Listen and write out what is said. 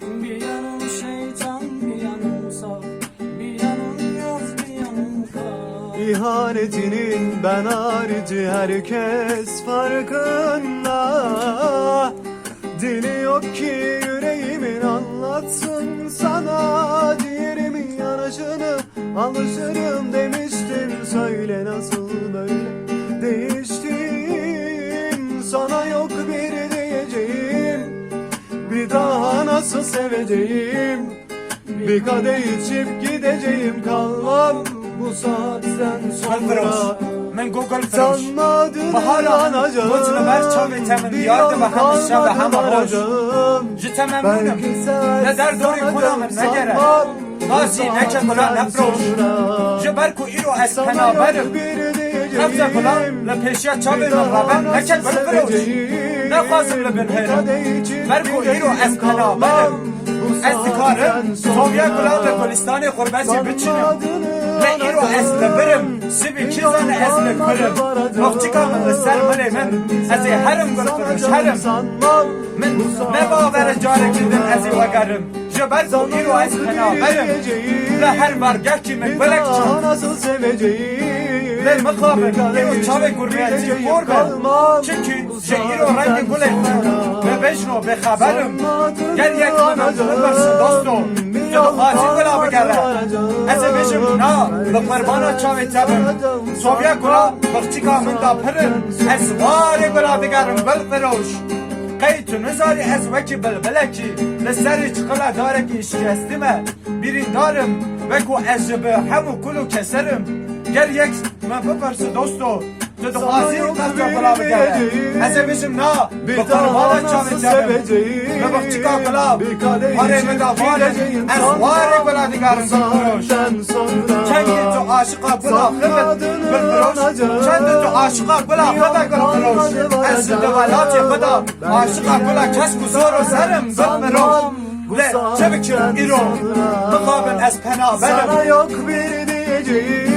Bir yanım şeytan bir yanım saf. Bir yanım yaz bir yanım kar. İhanetinin ben harici herkes farkında. Dili yok ki yüreğimin anlatsın sana. Ciğerimin yanışını alışırım demiştin Söyle nasıl nasıl seveceğim Bir kadeh içip gideceğim kalmam Bu saatten Feroş. sonra من گوگل فروش Sanmadın Bahara, anacağım Lütfü ver çavi temin, Bir yardı yol ve hem işe ve hem kalmadı hoş. varacağım. جتا ممنونم Belki sen Ne der doğru sanacağım, kulağımın ne gerek sanmam. Nasi Bu ne çabulan ne saatten froş sonra Jiber ku iro es Sana pena yok berim bir diyeceğim. Nefse kulan le peşiya çavi Bir min daha raben ne nasıl çek bir froş seveceğim? Ne fazım le bin Bir herim kadeh içip Ver ku iro es gideceğim pena kalmam. berim Bu Ez dikarım saatten Sovya sonra kulan le Kulistani kurbesi biçinim Sanmadığını Ne iro es le birim Sibi kizane es le kırım Vakçika min le ser mele min Ez e herim gül froş herim من ne باور جاره کردن از این وگرم جبر کو ایرو از پنا برم لا her vargah ki من بلک çam nasıl seveceğim Ve mekabir ایرو çave gurbiyeti korben Çünkü şey ایرو rengi gülek Ve bejno be haberim Gel yek bana zırbarsın dostum Yo hacı gula bigere Ez bejim na Ve kurbana çave tabim Sovya gula Bakçika min da pirim Ez vare gula digerim bel feroş قیت نزاری از وکی بلبلکی لسری چقلا دارکی شکستمه بیرین دارم وکو از جبه همو کلو کسرم گر یک من بپرس دوستو تو دو حاضر قصد کلا بگره از بشم نا Bir بکار daha بالا nasıl چاوی جبم seveceğim ve bak çıkar kula Bir kadeh Hare içip me da vare gideceğim Ez sanmam. vare kula digarım Bu bilfiroş saatten sonra Çengi tu aşıka kula hıbet bilfiroş Çendi tu aşıka kula hıbet bilfiroş Ez devalati kula aşıka kula kes kuzoru serim bilfiroş Le çevik iro Mıkabın ez pena Sana benim yok bir diyeceğim